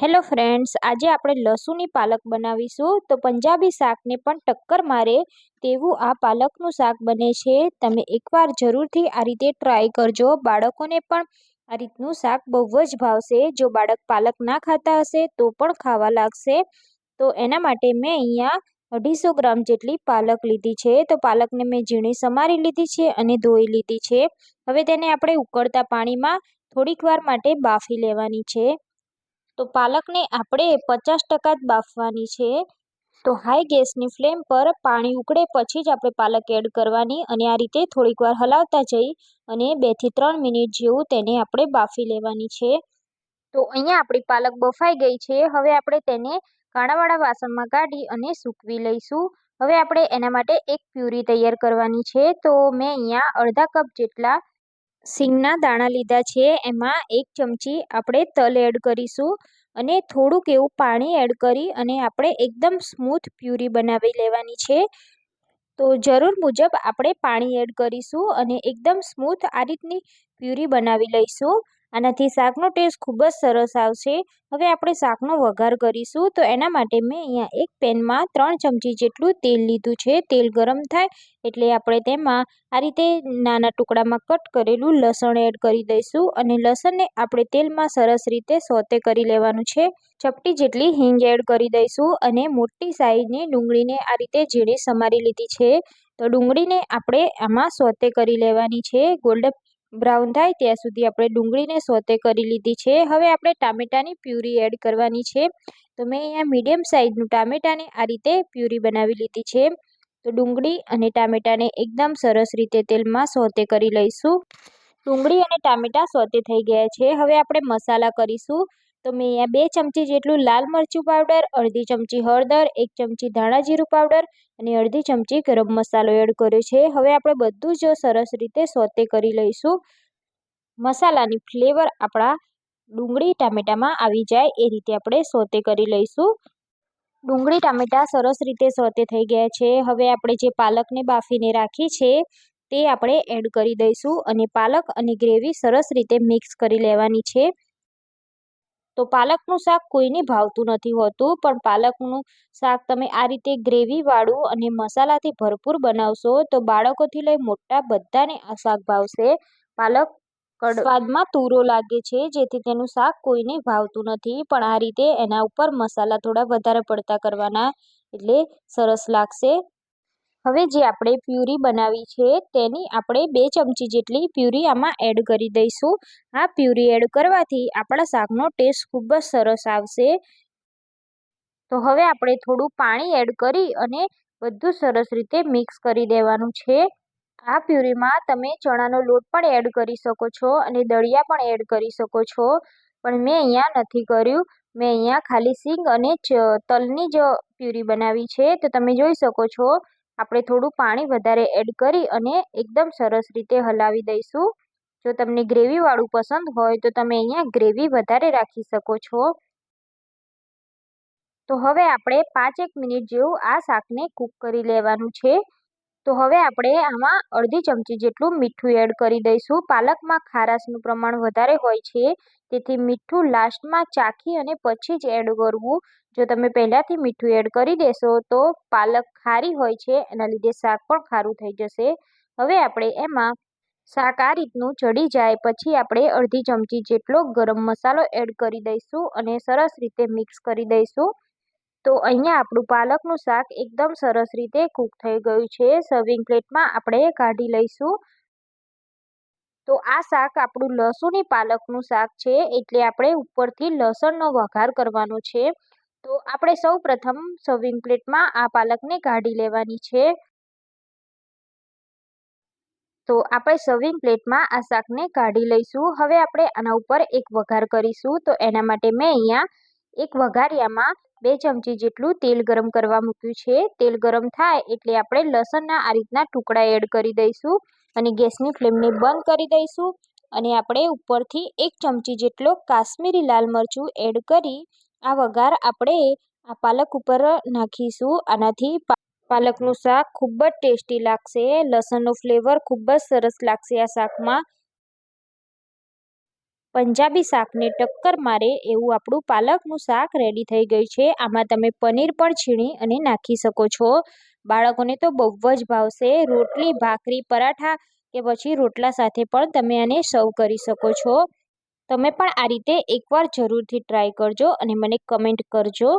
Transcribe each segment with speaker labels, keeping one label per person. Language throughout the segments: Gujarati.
Speaker 1: હેલો ફ્રેન્ડ્સ, આજે આપણે લસુની પાલક બનાવીશું. તો પંજાબી શાકને પણ ટક્કર મારે તેવું આ પાલકનું શાક બને છે. તમે એકવાર જરૂરથી આ રીતે ટ્રાય કરજો. બાળકોને પણ આ રીતનું શાક બહુ જ ભાવશે. જો બાળક પાલક ના ખાતા હશે, તો પણ ખાવા લાગશે. તો એના માટે મેં અહીંયા અઢીસો ગ્રામ જેટલી પાલક લીધી છે. તો પાલકને મેં ઝીણી સમારી લીધી છે અને ધોઈ લીધી છે. હવે તેને આપણે ઉકળતા પાણીમાં થોડીક વાર માટે બાફી લેવાની છે. તો પાલકને આપણે પચાસ ટકા જ બાફવાની છે. તો હાઈ ગેસની ફ્લેમ પર પાણી ઉકળે પછી જ આપણે પાલક એડ કરવાની અને આ રીતે થોડીક વાર હલાવતા જઈ અને બેથી ત્રણ મિનિટ જેવું તેને આપણે બાફી લેવાની છે. તો અહીંયા આપણી પાલક બફાઈ ગઈ છે. હવે આપણે તેને કાણાવાળા વાસણમાં કાઢી અને સૂકવી લઈશું. હવે આપણે એના માટે એક પ્યુરી તૈયાર કરવાની છે. તો મેં અહીંયા અડધા કપ જેટલા સિંગના દાણા લીધા છે. એમાં એક ચમચી આપણે તલ એડ કરીશું અને થોડુંક એવું પાણી એડ કરી અને આપણે એકદમ સ્મૂથ પ્યુરી બનાવી લેવાની છે. તો જરૂર મુજબ આપણે પાણી એડ કરીશું અને એકદમ સ્મૂથ આ રીતની પ્યુરી બનાવી લઈશું. આનાથી શાકનો ટેસ્ટ ખૂબ જ સરસ આવશે. હવે આપણે શાકનો વઘાર કરીશું. તો એના માટે મેં અહીંયા એક પેનમાં ત્રણ ચમચી જેટલું તેલ લીધું છે. તેલ ગરમ થાય એટલે આપણે તેમાં આ રીતે નાના ટુકડામાં કટ કરેલું લસણ એડ કરી દઈશું અને લસણને આપણે તેલમાં સરસ રીતે સોતે કરી લેવાનું છે. ચપટી જેટલી હિંગ એડ કરી દઈશું અને મોટી સાઈઝની ડુંગળીને આ રીતે ઝીણી સમારી લીધી છે. તો ડુંગળીને આપણે આમાં સોતે કરી લેવાની છે. ગોલ્ડન બ્રાઉન થાય ત્યાં સુધી આપણે ડુંગળીને સોતે કરી લીધી છે. હવે આપણે ટામેટાની પ્યુરી એડ કરવાની છે. તો મેં અહીંયા મીડિયમ સાઇઝનું ટામેટાને આ રીતે પ્યુરી બનાવી લીધી છે. તો ડુંગળી અને ટામેટાને એકદમ સરસ રીતે તેલમાં સોતે કરી લઈશું. ડુંગળી અને ટામેટાં સોતે થઈ ગયા છે. હવે આપણે મસાલા કરીશું. તો મેં અહીંયા બે ચમચી જેટલું લાલ મરચું પાવડર અડધી ચમચી હળદર, એક ચમચી ધાણા જીરું પાવડર અને અડધી ચમચી ગરમ મસાલો એડ કર્યો છે. હવે આપણે બધું જ સરસ રીતે સોતે કરી લઈશું. મસાલાની ફ્લેવર આપણા ડુંગળી, ટામેટામાં આવી જાય એ રીતે આપણે સોતે કરી લઈશું. ડુંગળી, ટામેટાં સરસ રીતે સોતે થઈ ગયા છે. હવે આપણે જે પાલકને બાફીને રાખી છે તે આપણે એડ કરી દઈશું અને પાલક અને ગ્રેવી સરસ રીતે મિક્સ કરી લેવાની છે. તો પાલકનું શાક કોઈને ભાવતું નથી હોતું, પણ પાલકનું શાક તમે આ રીતે ગ્રેવીવાળું અને મસાલાથી ભરપૂર બનાવશો તો બાળકોથી લઈ મોટા બધાને આ શાક ભાવશે. પાલક સ્વાદમાં તુરો લાગે છે, જેથી તેનું શાક કોઈને ભાવતું નથી, પણ આ રીતે એના ઉપર મસાલા થોડા વધારે પડતા કરવાના એટલે સરસ લાગશે. હવે જે આપણે પ્યુરી બનાવી છે તેની આપણે બે ચમચી જેટલી પ્યુરી આમાં એડ કરી દઈશું. આ પ્યુરી એડ કરવાથી આપણા શાકનો ટેસ્ટ ખૂબ જ સરસ આવશે. તો હવે આપણે થોડું પાણી એડ કરી અને બધું સરસ રીતે મિક્સ કરી દેવાનું છે. આ પ્યુરીમાં તમે ચણાનો લોટ પણ એડ કરી શકો છો અને દળિયા પણ એડ કરી શકો છો. પણ મેં અહીંયા નથી કર્યું. મેં અહીંયા ખાલી સિંગ અને તલની જ પ્યુરી બનાવી છે. તો તમે જોઈ શકો છો આપણે થોડું પાણી વધારે એડ કરી અને એકદમ સરસ રીતે હલાવી દઈશું. જો તમને ગ્રેવીવાળું પસંદ હોય તો તમે અહીંયા ગ્રેવી વધારે રાખી શકો છો. તો હવે આપણે પાંચેક મિનિટ જેવું આ શાકને કૂક કરી લેવાનું છે. તો હવે આપણે આમાં અડધી ચમચી જેટલું મીઠું એડ કરી દઈશું. પાલકમાં ખારાશનું પ્રમાણ વધારે હોય છે, તેથી મીઠું લાસ્ટમાં ચાખી અને પછી જ એડ કરવું. જો તમે પહેલાંથી મીઠું એડ કરી દેશો, તો પાલક ખારી હોય છે, એના લીધે શાક પણ ખારું થઈ જશે. હવે આપણે એમાં શાક આ રીતનું ચડી જાય, પછી આપણે અડધી ચમચી જેટલો ગરમ મસાલો એડ કરી દઈશું અને સરસ રીતે મિક્સ કરી દઈશું. તો અહીંયા આપણું પાલકનું શાક એકદમ સરસ રીતે કૂક થઈ ગયું છે. સર્વિંગ પ્લેટમાં આપણે કાઢી લઈશું. તો આ શાક આપણું લસણની પાલકનું શાક છે, એટલે આપણે ઉપરથી લસણનો વઘાર કરવાનો છે. તો આપણે સૌ પ્રથમ સર્વિંગ પ્લેટમાં આ પાલકને કાઢી લેવાની છે. તો આપણે સર્વિંગ પ્લેટમાં આ શાકને કાઢી લઈશું. હવે આપણે આના ઉપર એક વઘાર કરીશું. તો એના માટે મેં અહીંયા એક વઘારિયામાં બે ચમચી જેટલું તેલ ગરમ કરવા મૂક્યું છે. તેલ ગરમ થાય એટલે આપણે લસણના આ રીતના ટુકડા એડ કરી દઈશું અને ગેસની ફ્લેમને બંધ કરી દઈશું અને આપણે ઉપરથી એક ચમચી જેટલો કાશ્મીરી લાલ મરચું એડ કરી આ વઘાર આપણે આ પાલક ઉપર નાખીશું. આનાથી પાલકનું શાક ખૂબ જ ટેસ્ટી લાગશે. લસણનો ફ્લેવર ખૂબ જ સરસ લાગશે આ શાકમાં. પંજાબી શાકને ટક્કર મારે એવું આપણું પાલકનું શાક રેડી થઈ ગયું છે. આમાં તમે પનીર પણ છીણી અને નાખી શકો છો. બાળકોને તો બહુ જ ભાવશે. રોટલી, ભાખરી, પરાઠા કે પછી રોટલા સાથે પણ તમે આને સર્વ કરી શકો છો. તમે પણ આ રીતે એકવાર જરૂરથી ટ્રાય કરજો અને મને કમેન્ટ કરજો.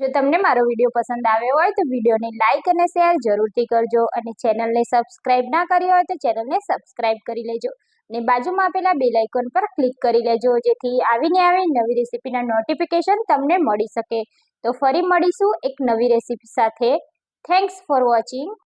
Speaker 1: જો તમને મારો વીડિયો પસંદ આવ્યો હોય તો વિડીયોને લાઇક અને શેર જરૂરથી કરજો અને ચેનલને સબસ્ક્રાઈબ ના કરી હોય તો ચેનલને સબસ્ક્રાઈબ કરી લેજો. અને બાજુમાં આપેલા બેલ આઇકોન પર ક્લિક કરી લેજો, જેથી આવીને આવી નવી રેસીપીના નોટિફિકેશન તમને મળી શકે. તો ફરી મળીશું એક નવી રેસીપી સાથે. Thanks for watching